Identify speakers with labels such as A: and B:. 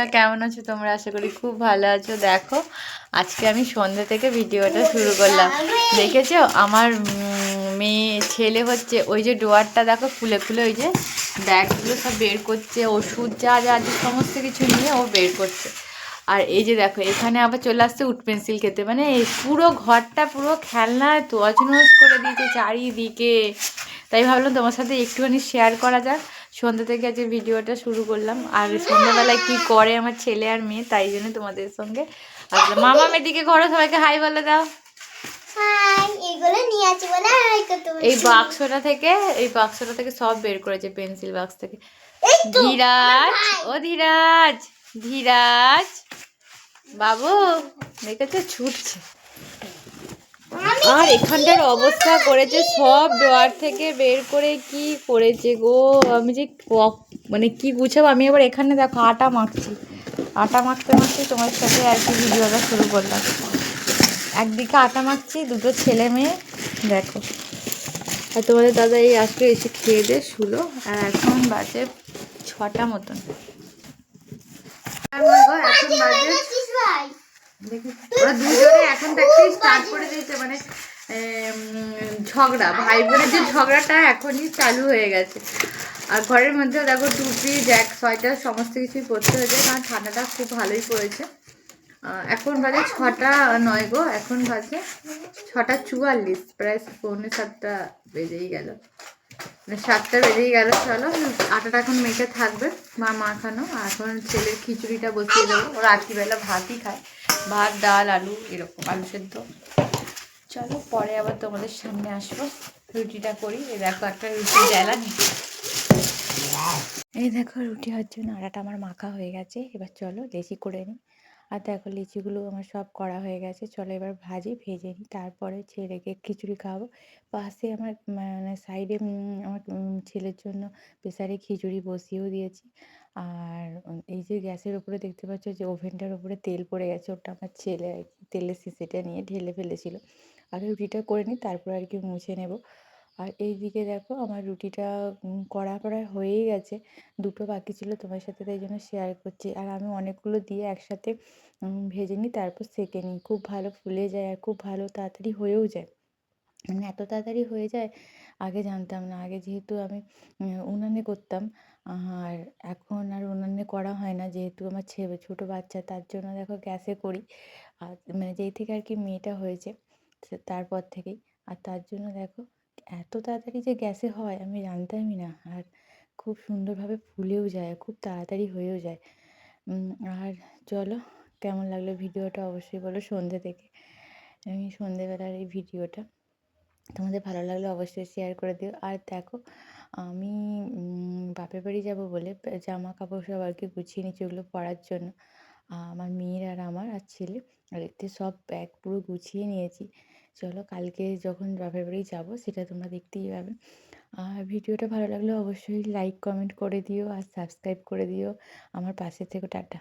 A: বন্ধুরা, কেমন আছো তোমরা? আশা করি খুব ভালো আছো। দেখো, আজকে আমি সন্ধ্যে থেকে ভিডিওটা শুরু করলাম। দেখেছ? আমার মেয়ে, ছেলে হচ্ছে, ওই যে ডোয়ারটা দেখো, খুলে খুলে ওই যে ব্যাগগুলো সব বের করছে, ওষুধ যা যা আছে, সমস্ত কিছু নিয়ে ও বের করছে। আর এই যে দেখো, এখানে আবার চলে আসছে উড পেন্সিল খেতে। মানে পুরো ঘরটা, পুরো খেলনায় তো তোয়াজনজ করে দিয়েছে চারিদিকে। তাই ভাবলাম তোমার সাথে একটুখানি শেয়ার করা যাক। সন্ধ্যা থেকে আজকে ভিডিওটা শুরু করলাম। আর সন্ধ্যাবেলায় কি করে আমার ছেলে আর মেয়ে তাই জন্য তোমাদের সঙ্গে আসলাম। মামা মেয়েদিকে ঘরে সবাইকে হাই বলে দাও। এই বাক্সটা থেকে এই বাক্সটা থেকে সব বের করেছে পেন্সিল বাক্স থেকে। ধীরাজ ও ধীরাজ ধীরাজ। বাবু দেখেছ? ছুটছে। আর এখানটার অবস্থা করেছে সব ডোয়ার থেকে বের করে কি করেছে গো? আমি যে মানে কি গুছাবো? আমি এবার এখানে দেখো আটা মাখছি। আটা মাখতে মাখতে তোমার সাথে আর কি ভিডিওটা শুরু করলাম। একদিকে আটা মাখছি দুটো ছেলে মেয়ে দেখো। আর তোমাদের দাদা এই আজকে এসে খেয়ে দিয়ে শুলো। আর এখন বাজে ছটা মতন। এখন বাজে স্টার্ট করে দিয়েছে মানে ঝগড়া ভাই বোনের যে ঝগড়াটা এখনই চালু হয়ে গেছে। আর ঘরের মধ্যে দেখো টুপি জ্যাক সোয়েটার সমস্ত কিছুই পরতে হয়েছে, কারণ ঠান্ডাটা খুব ভালোই পড়েছে। এখন বাজে ছটা নয় গো, এখন বাজে ছটা চুয়াল্লিশ, প্রায় পৌনে সাতটা বেজেই গেল। সাতটা বেজেই গেল, চলো। আটাটা এখন মেখে থাকবে, মা মাখানো, আর এখন ছেলের খিচুড়িটা বসিয়ে দেবো। রাত্রিবেলা ভাতই খায়। ভাত, ডাল, আলু, এরকম আলু সেদ্ধ। চলো, পরে আবার তোমাদের সামনে আসব। রুটিটা করি। এই দেখো, একটা রুটি জ্বালা এই দেখো, রুটি হওয়ার জন্য আটাটা আমার মাখা হয়ে গেছে। এবার চলো লেচি করে নিই আর দেখো লিচিগুলো আমার সব করা হয়ে গেছে। চলো এবার ভাজি, ভেজে নিই। তারপরে ছেলেকে খিচুড়ি খাওয়াবো। পাশে আমার মানে সাইডে আমার ছেলের জন্য প্রেসারে খিচুড়ি বসিয়েও দিয়েছি। আর এই যে গ্যাসের উপরে দেখতে পাচ্ছ যে ওভেনটার উপরে তেল পড়ে গেছে। ওটা আমার ছেলে আর কি, তেলের শিশিটা নিয়ে ঢেলে ফেলেছিল। আগে রুটিটা করে নিই, তারপর আর কি মুছে নেব। আর এই দিকে দেখো আমার রুটিটা করা প্রায় হয়েই গেছে। দুটো বাকি ছিল তোমার সাথে, তাই জন্য শেয়ার করছি। আর আমি অনেকগুলো দিয়ে একসাথে ভেজে নিই, তারপর সেঁকে নিই। খুব ভালো ফুলে যায় আর খুব ভালো তাড়াতাড়ি হয়েও যায়। মানে এত তাড়াতাড়ি হয়ে যায়, আগে জানতাম না। আগে যেহেতু আমি উনানে করতাম, আর এখন আর উনানে করা হয় না। যেহেতু আমার ছেলে ছোটো বাচ্চা, তার জন্য দেখো গ্যাসে করি। আর মানে যেই থেকে আর কি মেয়েটা হয়েছে তারপর থেকেই। আর তার জন্য দেখো এত তাড়াতাড়ি যে গ্যাসে হয় আমি জানতামই না। আর খুব সুন্দরভাবে ফুলেও যায় খুব তাড়াতাড়ি হয়েও যায়। আর চলো, কেমন লাগল ভিডিওটা অবশ্যই বলো সন্ধ্যে থেকে। আমি সন্ধেবেলার এই ভিডিওটা। তোমাদের ভালো লাগলে অবশ্যই শেয়ার করে দিও। আর দেখো, আমি বাপের বাড়ি যাব বলে জামা কাপড় সব আর কি গুছিয়ে নিচ্ছি ওগুলো পরার জন্য। আমার মেয়ের আর আমার আর ছেলে, আর এতে সব ব্যাগ পুরো গুছিয়ে নিয়েছি। চলো কালকে যখন বাপের বাড়ি যাব, সেটা তোমরা দেখতেই পাবে। আর ভিডিওটা ভালো লাগলে অবশ্যই লাইক কমেন্ট করে দিও আর সাবস্ক্রাইব করে দিও। আমার পাশে থেকে, টাটা।